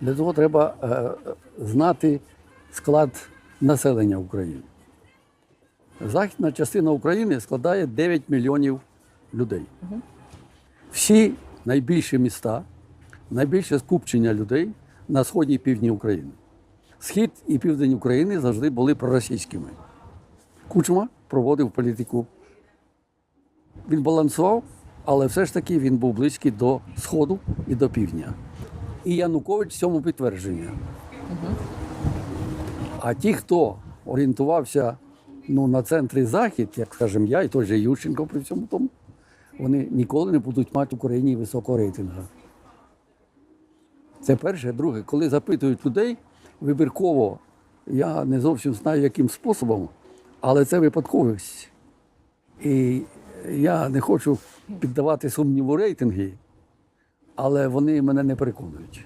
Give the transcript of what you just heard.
Для цього треба е, знати склад населення України. Західна частина України складає 9 мільйонів людей. Всі найбільші міста, найбільше скупчення людей на сході і півдні України. Схід і південь України завжди були проросійськими. Кучма проводив політику. Він балансував, але все ж таки він був близький до Сходу і до півдня. І Янукович цьому підтвердження. А ті, хто орієнтувався ну, на центр і захід, як скажімо, я і той же Ющенко при всьому тому, вони ніколи не будуть мати в Україні високого рейтингу. Це перше. Друге, коли запитують людей вибірково, я не зовсім знаю, яким способом, але це випадковість. І я не хочу піддавати сумніву рейтинги, але вони мене не переконують.